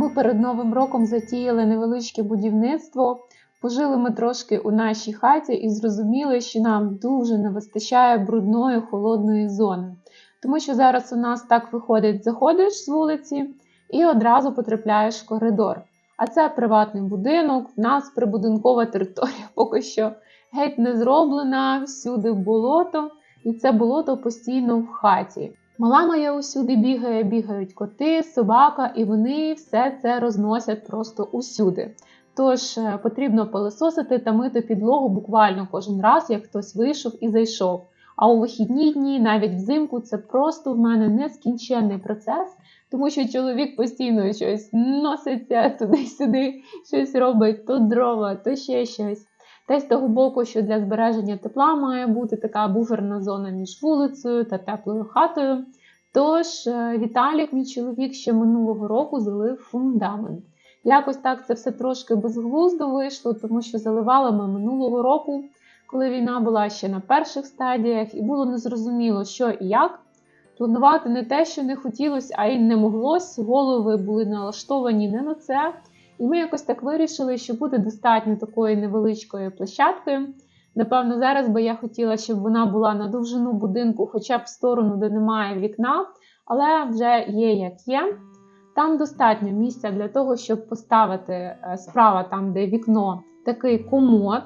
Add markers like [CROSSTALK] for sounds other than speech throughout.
Ми перед Новим роком затіяли невеличке будівництво. Пожили ми трошки у нашій хаті і зрозуміли, що нам дуже не вистачає брудної холодної зони. Тому що зараз у нас так виходить: заходиш з вулиці і одразу потрапляєш в коридор. А це приватний будинок, в нас прибудинкова територія [LAUGHS] поки що геть не зроблена, всюди болото, і це болото постійно в хаті. Мала моя усюди бігає, бігають коти, собака, і вони все це розносять просто усюди. Тож е, потрібно пилососити та мити підлогу буквально кожен раз, як хтось вийшов і зайшов. А у вихідні дні, навіть взимку, це просто в мене нескінченний процес, тому що чоловік постійно щось носиться туди-сюди, щось робить, то дрова, то ще щось. Та з того боку, що для збереження тепла має бути така буферна зона між вулицею та теплою хатою. Тож е, Віталік, мій чоловік, ще минулого року залив фундамент. Якось так це все трошки безглуздо вийшло, тому що заливали ми минулого року, коли війна була ще на перших стадіях, і було незрозуміло, що і як. Планувати не те, що не хотілося, а й не моглось. Голови були налаштовані не на це. І ми якось так вирішили, що буде достатньо такої невеличкої площадки. Напевно, зараз би я хотіла, щоб вона була на довжину будинку, хоча б в сторону, де немає вікна, але вже є як є. Там достатньо місця для того, щоб поставити е, справа, там, де вікно, такий комод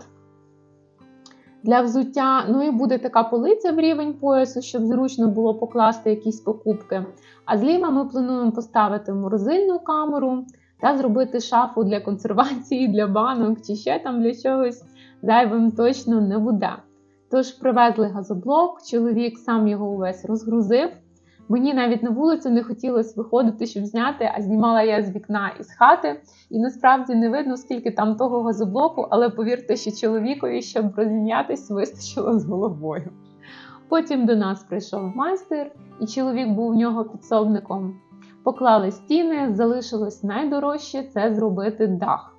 для взуття. Ну і буде така полиця в рівень поясу, щоб зручно було покласти якісь покупки. А зліва ми плануємо поставити морозильну камеру та зробити шафу для консервації, для банок чи ще там для чогось зайвим точно не буде. Тож привезли газоблок, чоловік сам його увесь розгрузив. Мені навіть на вулицю не хотілося виходити, щоб зняти, а знімала я з вікна і з хати. І насправді не видно, скільки там того газоблоку, але повірте, що чоловікові, щоб розім'ятись, вистачило з головою. Потім до нас прийшов майстер, і чоловік був в нього підсобником. Поклали стіни, залишилось найдорожче це зробити дах.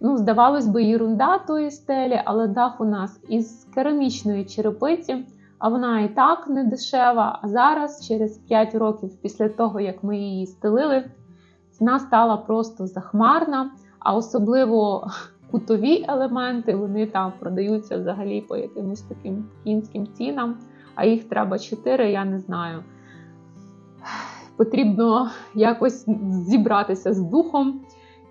Ну, здавалось би, єрунда тої стелі, але дах у нас із керамічної черепиці, а вона і так не дешева. А зараз, через 5 років після того, як ми її стелили, ціна стала просто захмарна, а особливо [LAUGHS] кутові елементи вони там продаються взагалі по якимось таким кінським цінам, а їх треба 4, я не знаю. Потрібно якось зібратися з духом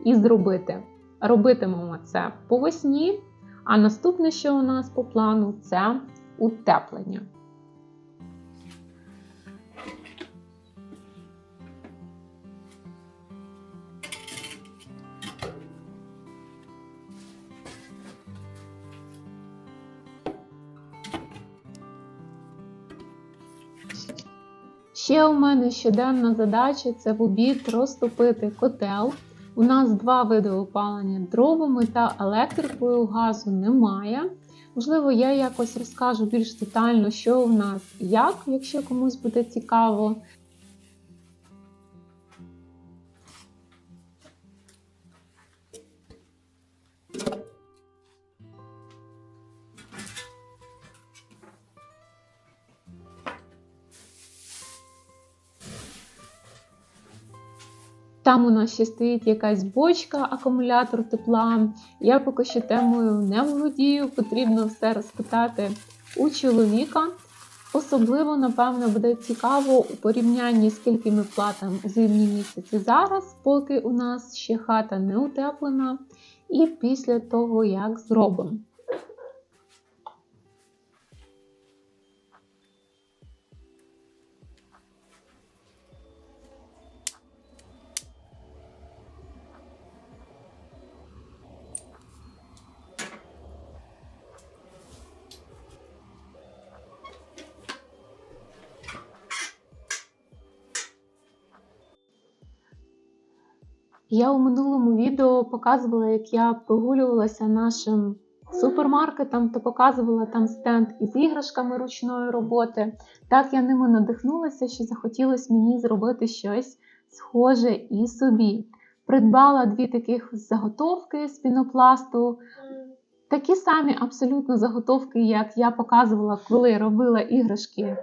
і зробити. Робитимемо це по весні, а наступне, що у нас по плану, це утеплення. Ще у мене щоденна задача це в обід розтопити котел. У нас два види опалення дровами та електрикою газу немає. Можливо, я якось розкажу більш детально, що у нас як, якщо комусь буде цікаво. Там у нас ще стоїть якась бочка, акумулятор тепла. Я поки що темою не володію, потрібно все розпитати у чоловіка. Особливо, напевно, буде цікаво у порівнянні, скільки ми платимо зимні місяці зараз, поки у нас ще хата не утеплена, і після того, як зробимо. Я у минулому відео показувала, як я прогулювалася нашим супермаркетом та показувала там стенд із іграшками ручної роботи. Так я ними надихнулася, що захотілося мені зробити щось схоже і собі. Придбала дві таких заготовки з пінопласту. Такі самі абсолютно заготовки, як я показувала, коли робила іграшки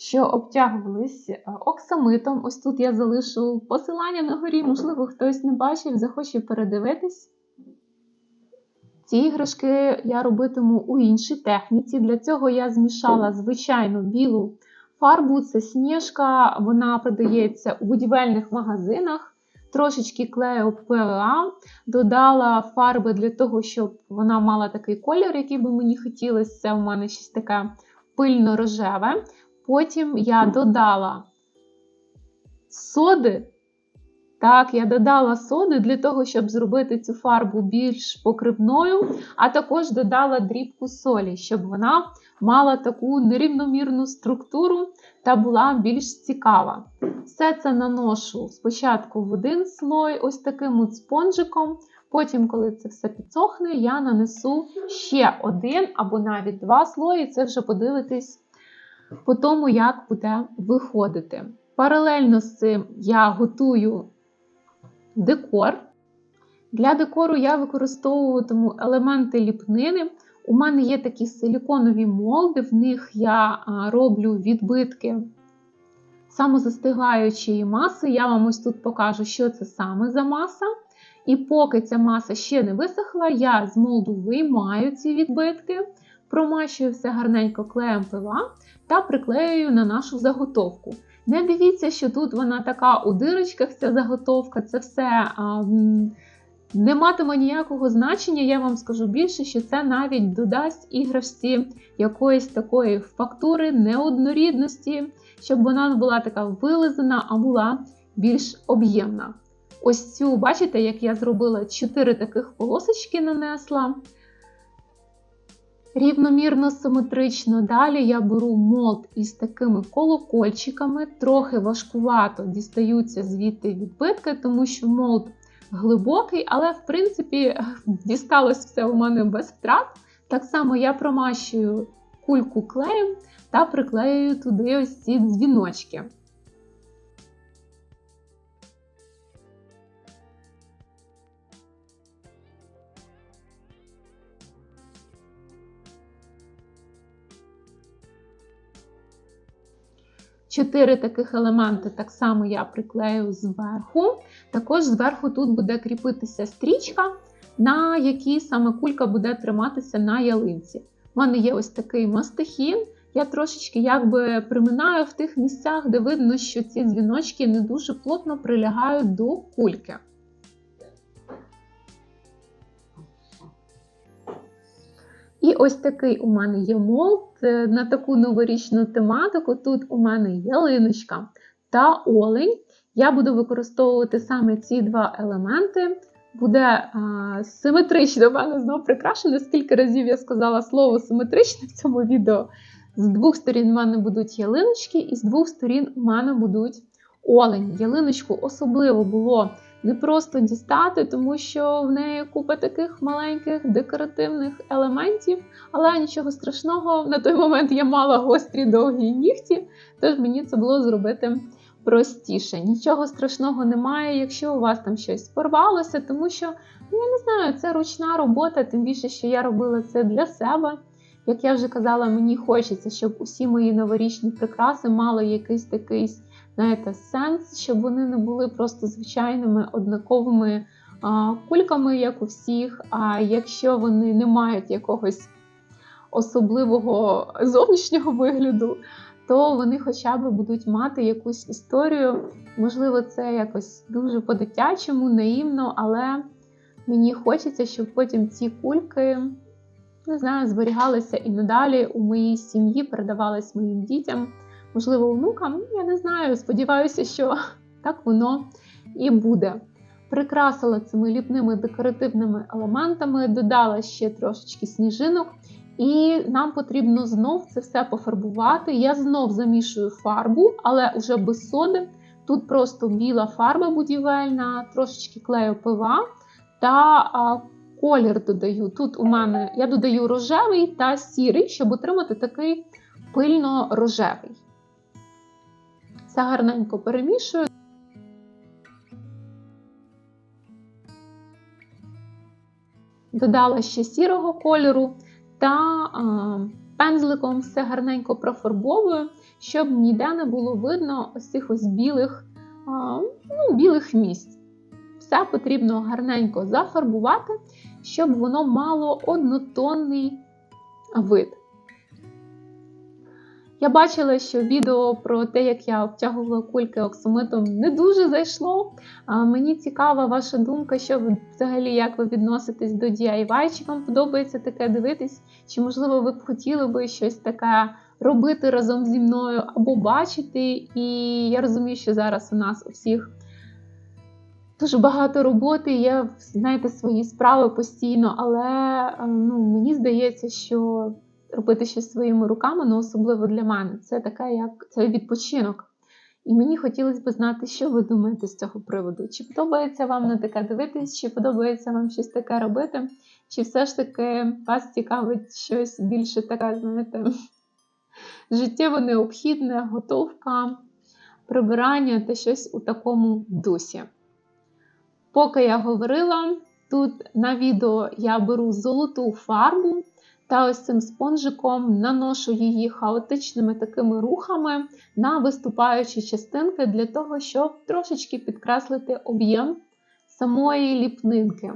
що обтягувались е, оксамитом. Ось тут я залишу посилання на горі, можливо, хтось не бачив, захоче передивитись. Ці іграшки я робитиму у іншій техніці. Для цього я змішала звичайну білу фарбу, це сніжка, вона продається у будівельних магазинах. Трошечки клею ПВА, додала фарби для того, щоб вона мала такий колір, який би мені хотілося. Це у мене щось таке пильно-рожеве. Потім я додала соди. Так, я додала соди для того, щоб зробити цю фарбу більш покривною, а також додала дрібку солі, щоб вона мала таку нерівномірну структуру та була більш цікава. Все це наношу спочатку в один слой, ось таким от спонжиком. Потім, коли це все підсохне, я нанесу ще один або навіть два слої. Це вже подивитись по тому, як буде виходити. Паралельно з цим я готую декор. Для декору я використовуватиму елементи ліпнини. У мене є такі силіконові молди, в них я роблю відбитки самозастигаючої маси. Я вам ось тут покажу, що це саме за маса. І поки ця маса ще не висохла, я з молду виймаю ці відбитки, промащую все гарненько клеєм пива та приклеюю на нашу заготовку. Не дивіться, що тут вона така у дирочках, ця заготовка, це все а, не матиме ніякого значення. Я вам скажу більше, що це навіть додасть іграшці якоїсь такої фактури, неоднорідності, щоб вона не була така вилизана, а була більш об'ємна. Ось цю, бачите, як я зробила 4 таких полосочки нанесла. Рівномірно симетрично. Далі я беру молд із такими колокольчиками, трохи важкувато дістаються звідти відбитки, тому що молд глибокий, але, в принципі, [LAUGHS] дісталось все у мене без втрат. Так само я промащую кульку клеєм та приклеюю туди ось ці дзвіночки. Чотири таких елементи так само я приклею зверху. Також зверху тут буде кріпитися стрічка, на якій саме кулька буде триматися на ялинці. У мене є ось такий мастихін. Я трошечки якби приминаю в тих місцях, де видно, що ці дзвіночки не дуже плотно прилягають до кульки. Ось такий у мене є молд е, на таку новорічну тематику. Тут у мене ялиночка та олень. Я буду використовувати саме ці два елементи. Буде а, симетрично в мене знову прикрашено. Скільки разів я сказала слово симетричне в цьому відео. З двох сторін у мене будуть ялиночки, і з двох сторін у мене будуть олені. Ялиночку особливо було не просто дістати, тому що в неї купа таких маленьких декоративних елементів, але нічого страшного, на той момент я мала гострі довгі нігті, тож мені це було зробити простіше. Нічого страшного немає, якщо у вас там щось порвалося, тому що, ну я не знаю, це ручна робота, тим більше, що я робила це для себе. Як я вже казала, мені хочеться, щоб усі мої новорічні прикраси мали якийсь такий знаєте, сенс, щоб вони не були просто звичайними однаковими а, кульками, як у всіх. А якщо вони не мають якогось особливого зовнішнього вигляду, то вони хоча б будуть мати якусь історію. Можливо, це якось дуже по-дитячому, наївно, але мені хочеться, щоб потім ці кульки. Не знаю, зберігалися і надалі у моїй сім'ї, передавались моїм дітям можливо, внукам. Я не знаю, сподіваюся, що [LAUGHS] так воно і буде. Прикрасила цими ліпними декоративними елементами, додала ще трошечки сніжинок, і нам потрібно знов це все пофарбувати. Я знов замішую фарбу, але вже без соди. Тут просто біла фарба будівельна, трошечки клею пива та а, колір додаю. Тут у мене я додаю рожевий та сірий, щоб отримати такий пильно-рожевий. Все гарненько перемішую. Додала ще сірого кольору та а, пензликом все гарненько профарбовую. щоб ніде не було видно ось цих ось білих, а, ну, білих місць. Все потрібно гарненько зафарбувати, щоб воно мало однотонний вид. Я бачила, що відео про те, як я обтягувала кульки оксамитом, не дуже зайшло. А Мені цікава ваша думка, що ви взагалі як ви відноситесь до DIY, чи вам подобається таке дивитись, чи, можливо, ви б хотіли би щось таке робити разом зі мною або бачити. І я розумію, що зараз у нас у всіх дуже багато роботи, є, знаєте, свої справи постійно, але ну, мені здається, що робити щось своїми руками, ну особливо для мене, це таке, як це відпочинок. І мені хотілося б знати, що ви думаєте з цього приводу. Чи подобається вам на таке дивитись, чи подобається вам щось таке робити, чи все ж таки вас цікавить щось більше таке, знаєте, [LAUGHS] життєво необхідне, готовка, прибирання та щось у такому дусі. Поки я говорила, тут на відео я беру золоту фарбу та ось цим спонжиком наношу її хаотичними такими рухами на виступаючі частинки для того, щоб трошечки підкреслити об'єм самої ліпнинки.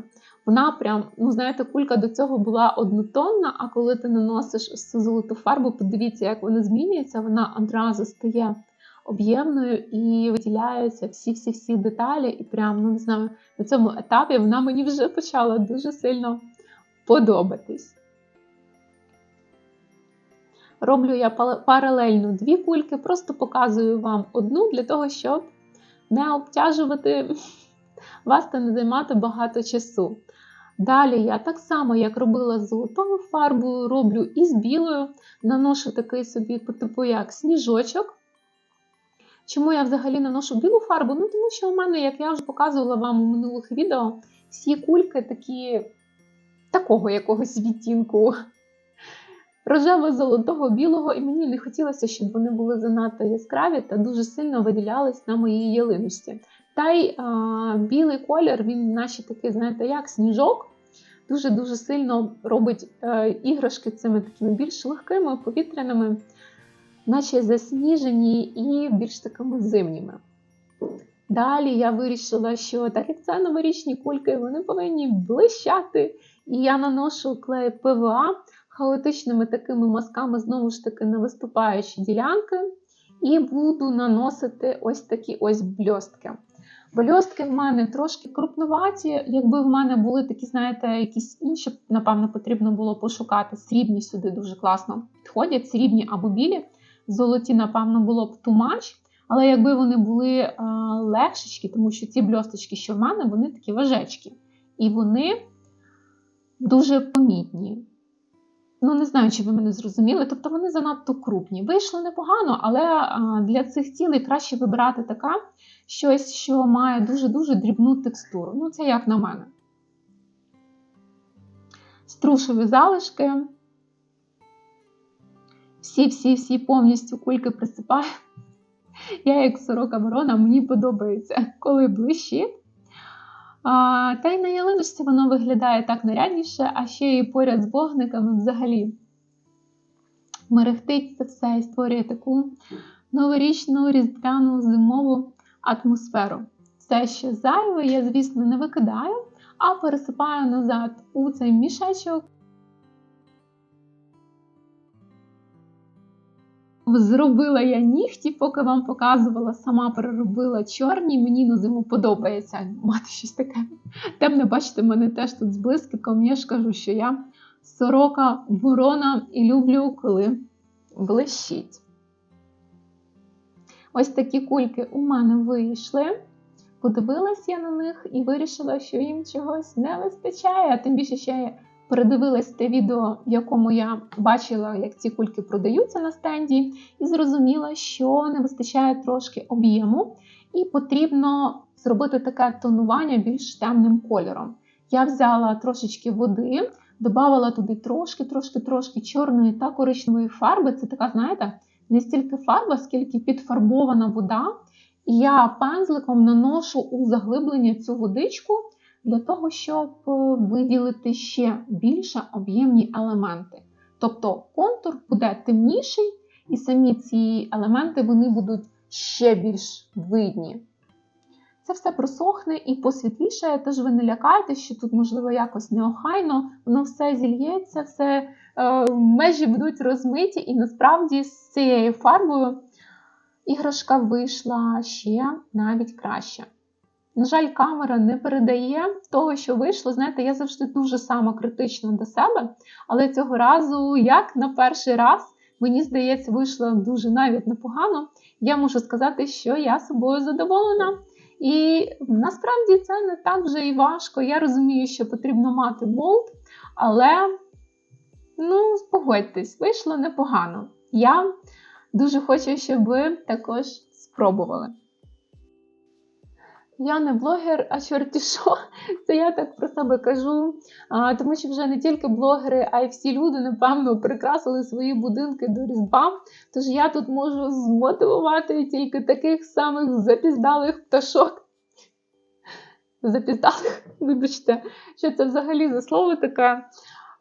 Вона прям, ну знаєте, кулька до цього була однотонна, а коли ти наносиш ось золоту фарбу, подивіться, як вона змінюється, вона одразу стає об'ємною і виділяються всі-всі-всі деталі. І прям, ну не знаю, на цьому етапі вона мені вже почала дуже сильно подобатись. Роблю я паралельно дві кульки, просто показую вам одну для того, щоб не обтяжувати [LAUGHS] вас та не займати багато часу. Далі я так само, як робила з золотою фарбою, роблю і з білою, наношу такий собі типу як сніжочок. Чому я взагалі наношу білу фарбу? Ну, тому що у мене, як я вже показувала вам у минулих відео, всі кульки такі такого якогось відтінку рожево-золотого білого, і мені не хотілося, щоб вони були занадто яскраві та дуже сильно виділялись на моїй ялиночці. Та й а, білий колір, він наче такий, знаєте, як сніжок. Дуже-дуже сильно робить е, іграшки цими такими більш легкими, повітряними, наче засніжені і більш такими зимніми. Далі я вирішила, що так як це новорічні кульки, вони повинні блищати. І я наношу клей ПВА хаотичними такими мазками, знову ж таки, на виступаючі ділянки, і буду наносити ось такі ось бльостки. Бльостки в мене трошки крупноваті. Якби в мене були такі, знаєте, якісь інші, напевно, потрібно було пошукати. Срібні сюди дуже класно підходять, срібні або білі. Золоті, напевно, було б тумач. Але якби вони були а, легшечки, тому що ці бльосточки, що в мене, вони такі важечки. І вони дуже помітні. Ну, не знаю, чи ви мене зрозуміли. Тобто вони занадто крупні. Вийшло непогано, але для цих цілей краще вибирати така щось, що має дуже-дуже дрібну текстуру. Ну, це як на мене. Струшові залишки. Всі-всі-всі повністю кульки присипаю. Я, як сорока ворона, мені подобається, коли блищить. А, Та й на ялиночці воно виглядає так нарядніше, а ще і поряд з вогниками взагалі мерехтить це все і створює таку новорічну різдвяну зимову атмосферу. Все, що зайве, я, звісно, не викидаю, а пересипаю назад у цей мішечок. Зробила я нігті, поки вам показувала, сама переробила чорні. Мені на зиму подобається мати щось таке. Темне, бачите, мене теж тут з блискітком. Я ж кажу, що я сорока ворона і люблю, коли блищить. Ось такі кульки у мене вийшли. Подивилась я на них і вирішила, що їм чогось не вистачає, а тим більше ще передивилась те відео, в якому я бачила, як ці кульки продаються на стенді, і зрозуміла, що не вистачає трошки об'єму, і потрібно зробити таке тонування більш темним кольором. Я взяла трошечки води, додавала туди трошки-трошки-трошки чорної та коричневої фарби. Це така, знаєте, не стільки фарба, скільки підфарбована вода. І я пензликом наношу у заглиблення цю водичку для того, щоб е, виділити ще більше об'ємні елементи. Тобто контур буде темніший і самі ці елементи вони будуть ще більш видні. Це все просохне і посвітлішає, тож ви не лякайтеся, що тут, можливо, якось неохайно, воно все зільється, все е, межі будуть розмиті, і насправді з цією фарбою іграшка вийшла ще навіть краще. На жаль, камера не передає того, що вийшло. Знаєте, я завжди дуже самокритична до себе, але цього разу, як на перший раз, мені здається, вийшло дуже навіть непогано. Я можу сказати, що я собою задоволена. І насправді це не так вже і важко. Я розумію, що потрібно мати болт, але, ну, погодьтесь, вийшло непогано. Я дуже хочу, щоб ви також спробували. Я не блогер, а чорті що. Це я так про себе кажу. А, тому що вже не тільки блогери, а й всі люди, напевно, прикрасили свої будинки до Різдва. Тож я тут можу змотивувати тільки таких самих запіздалих пташок. Запіздалих, вибачте, що це взагалі за слово таке.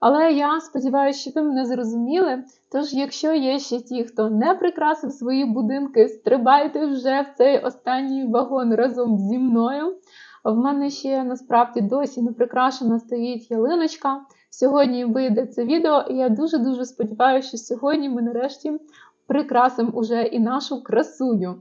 Але я сподіваюся, що ви мене зрозуміли. Тож, якщо є ще ті, хто не прикрасив свої будинки, стрибайте вже в цей останній вагон разом зі мною. В мене ще насправді досі не прикрашена стоїть ялиночка. Сьогодні вийде це відео, і я дуже-дуже сподіваюся, що сьогодні ми нарешті прикрасимо уже і нашу красуню.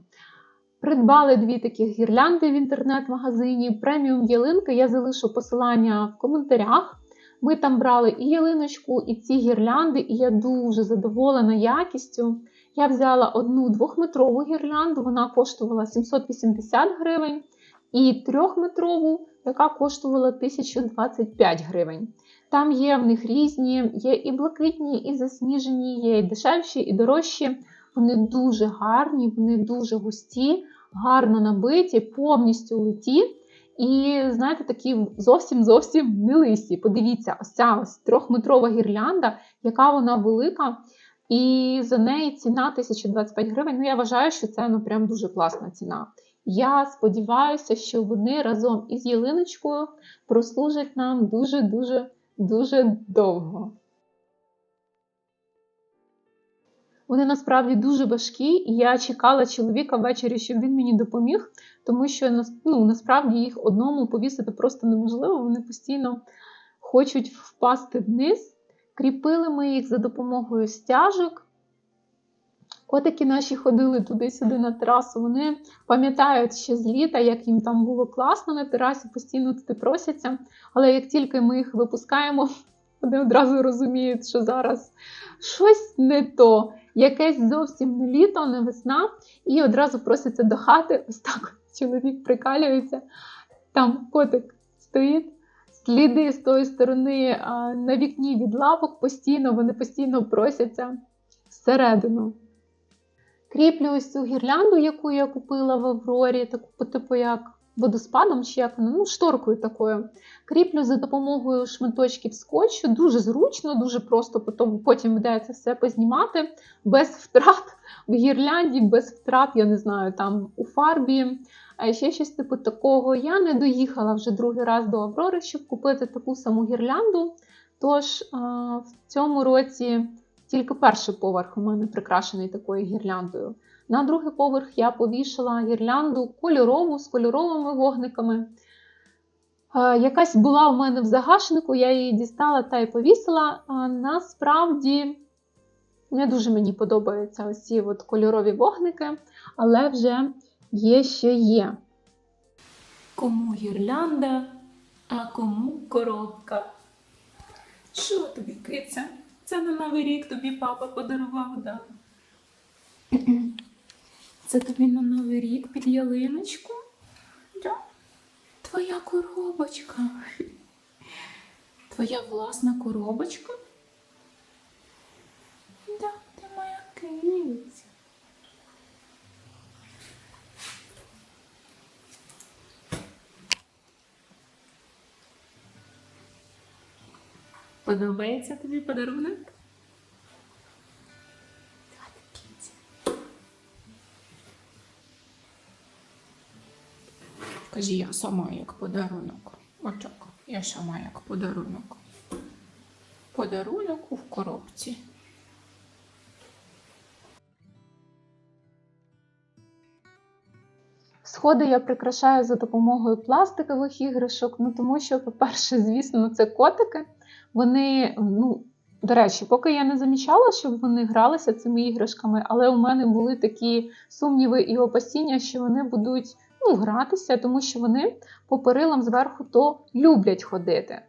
Придбали дві такі гірлянди в інтернет-магазині. Преміум ялинки. Я залишу посилання в коментарях. Ми там брали і ялиночку, і ці гірлянди, і я дуже задоволена якістю. Я взяла одну двохметрову гірлянду, вона коштувала 780 гривень, і трьохметрову, яка коштувала 1025 гривень. Там є в них різні, є і блакитні, і засніжені, є і дешевші, і дорожчі. Вони дуже гарні, вони дуже густі, гарно набиті, повністю литі. І, знаєте, такі зовсім зовсім не. Подивіться, ось ця ось трьохметрова гірлянда, яка вона велика. І за неї ціна 1025 гривень. Ну, я вважаю, що це ну, прям дуже класна ціна. Я сподіваюся, що вони разом із ялиночкою прослужать нам дуже-дуже дуже довго. Вони насправді дуже важкі, і я чекала чоловіка ввечері, щоб він мені допоміг, тому що ну, насправді їх одному повісити просто неможливо. Вони постійно хочуть впасти вниз. Кріпили ми їх за допомогою стяжок. Котики наші ходили туди-сюди на терасу. Вони пам'ятають ще з літа, як їм там було класно на терасі, постійно туди просяться. Але як тільки ми їх випускаємо, [LAUGHS] вони одразу розуміють, що зараз щось не то якесь зовсім не літо, не весна, і одразу проситься до хати. Ось так [LAUGHS] чоловік прикалюється. Там котик стоїть, сліди з тої сторони на вікні від лапок постійно, вони постійно просяться всередину. Кріплю ось цю гірлянду, яку я купила в Аврорі, таку типу як водоспадом, чи як ну, шторкою такою. Кріплю за допомогою шматочків скотчу. Дуже зручно, дуже просто потім, потім вдається все познімати без втрат в гірлянді, без втрат, я не знаю, там у фарбі. А ще щось типу такого. Я не доїхала вже другий раз до Аврори, щоб купити таку саму гірлянду. Тож в цьому році тільки перший поверх у мене прикрашений такою гірляндою. На другий поверх я повішала гірлянду кольорову з кольоровими вогниками. Якась була в мене в загашнику, я її дістала та й повісила. Насправді не дуже мені подобаються ось ці от кольорові вогники, але вже є, що є. Кому гірлянда, а кому коробка. Що тобі, киця? Це на новий рік тобі папа подарував, да? Це тобі на новий рік під ялиночку? Да? Твоя коробочка. Твоя власна коробочка? Да, ти моя киця. Подобається тобі подарунок? Кажи, я сама як подарунок. Отак, я сама як подарунок. Подарунок у коробці. Сходи я прикрашаю за допомогою пластикових іграшок, ну тому що, по-перше, звісно, це котики. Вони, ну, до речі, поки я не замічала, щоб вони гралися цими іграшками, але у мене були такі сумніви і опасіння, що вони будуть ну, гратися, тому що вони по перилам зверху то люблять ходити.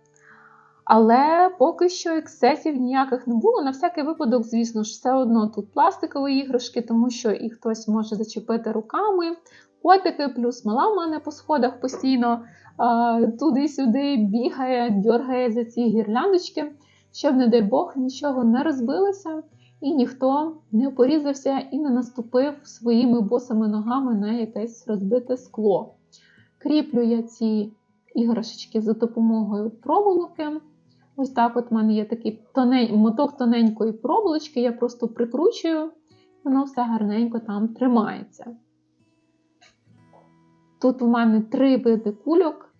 Але поки що ексцесів ніяких не було. На всякий випадок, звісно ж, все одно тут пластикові іграшки, тому що їх хтось може зачепити руками. Котики, плюс мала в мене по сходах постійно туди-сюди бігає, дьоргає за ці гірляндочки, щоб, не дай Бог, нічого не розбилося і ніхто не порізався і не наступив своїми босими ногами на якесь розбите скло. Кріплю я ці іграшечки за допомогою проволоки. Ось так от в мене є такий тонень, моток тоненької проволочки, я просто прикручую, воно все гарненько там тримається. Тут у мене три види кульок.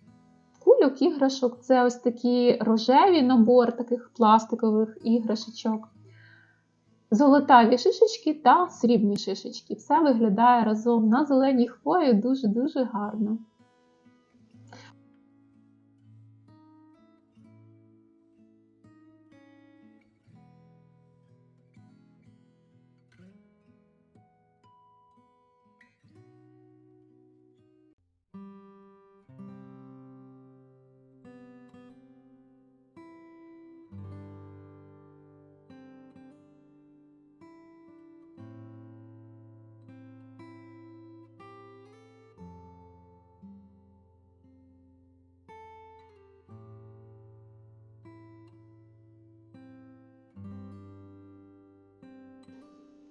Кульок іграшок це ось такі рожеві набор таких пластикових іграшечок. Золотаві шишечки та срібні шишечки. Все виглядає разом на зеленій хвої дуже-дуже гарно.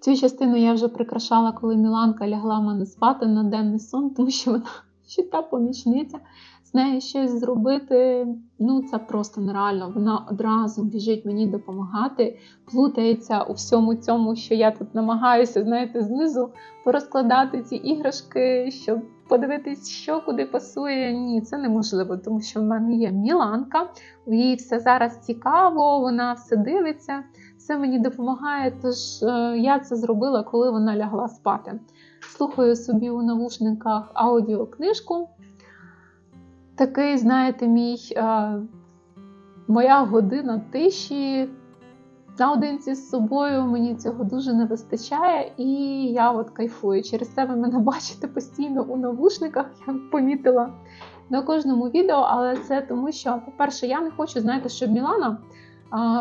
Цю частину я вже прикрашала, коли Міланка лягла мене спати на денний сон, тому що вона [LAUGHS] ще та помічниця. З нею щось зробити, ну це просто нереально. Вона одразу біжить мені допомагати, плутається у всьому цьому, що я тут намагаюся, знаєте, знизу порозкладати ці іграшки, щоб подивитись, що куди пасує. Ні, це неможливо, тому що в мене є Міланка, їй все зараз цікаво, вона все дивиться все мені допомагає, тож е, я це зробила, коли вона лягла спати. Слухаю собі у навушниках аудіокнижку. Такий, знаєте, мій е, моя година тиші наодинці з собою. Мені цього дуже не вистачає, і я от кайфую. Через це ви мене [LAUGHS] бачите постійно у навушниках, я помітила на кожному відео, але це тому, що, по-перше, я не хочу, знаєте, щоб Мілана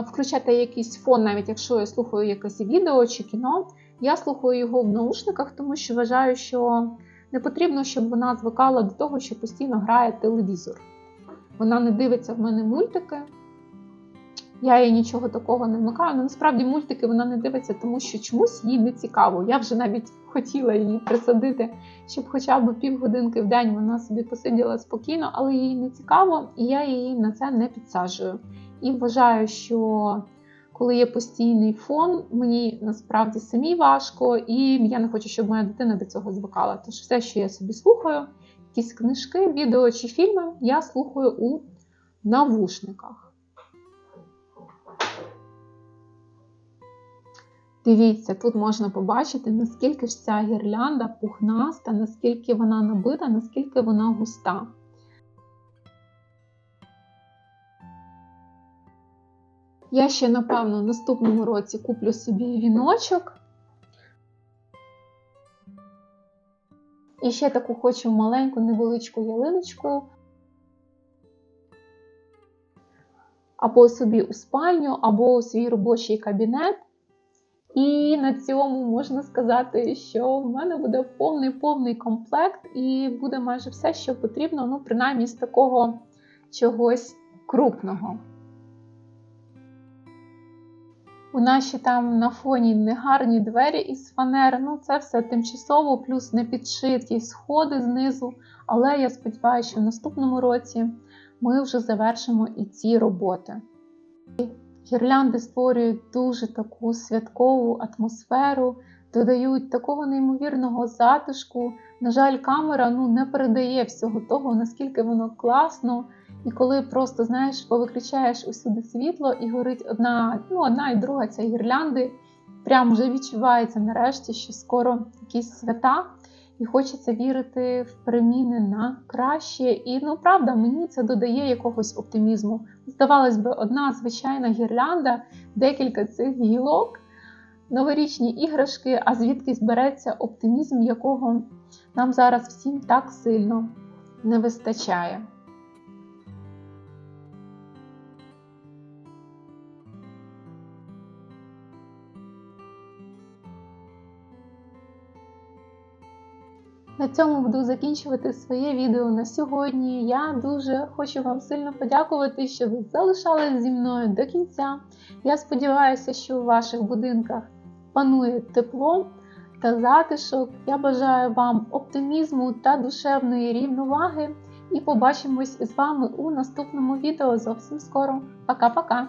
включати якийсь фон, навіть якщо я слухаю якесь відео чи кіно, я слухаю його в наушниках, тому що вважаю, що не потрібно, щоб вона звикала до того, що постійно грає телевізор. Вона не дивиться в мене мультики. Я їй нічого такого не вмикаю. але насправді мультики вона не дивиться, тому що чомусь їй не цікаво. Я вже навіть хотіла її присадити, щоб хоча б півгодинки в день вона собі посиділа спокійно, але їй не цікаво, і я її на це не підсаджую. І вважаю, що коли є постійний фон, мені насправді самі важко, і я не хочу, щоб моя дитина до цього звикала. Тож все, що я собі слухаю, якісь книжки, відео чи фільми, я слухаю у навушниках. Дивіться, тут можна побачити, наскільки ж ця гірлянда пухнаста, наскільки вона набита, наскільки вона густа. Я ще, напевно, в наступному році куплю собі віночок. І ще таку хочу маленьку невеличку ялиночку. Або собі у спальню, або у свій робочий кабінет. І на цьому можна сказати, що в мене буде повний-повний комплект, і буде майже все, що потрібно, ну, принаймні з такого чогось крупного. У наші там на фоні негарні двері із фанери. Ну, це все тимчасово, плюс не підшиті сходи знизу. Але я сподіваюся, що в наступному році ми вже завершимо і ці роботи. Гірлянди створюють дуже таку святкову атмосферу, додають такого неймовірного затишку. На жаль, камера ну, не передає всього того, наскільки воно класно. І коли просто, знаєш, повиключаєш усюди світло і горить одна, ну, одна і друга ця гірлянди, прям вже відчувається нарешті, що скоро якісь свята. і хочеться вірити в переміни на краще. І ну правда, мені це додає якогось оптимізму. Здавалось би, одна звичайна гірлянда, декілька цих гілок, новорічні іграшки, а звідкись береться оптимізм, якого нам зараз всім так сильно не вистачає. На цьому буду закінчувати своє відео на сьогодні. Я дуже хочу вам сильно подякувати, що ви залишались зі мною до кінця. Я сподіваюся, що у ваших будинках панує тепло та затишок. Я бажаю вам оптимізму та душевної рівноваги. І побачимось з вами у наступному відео зовсім скоро. Пока-пока!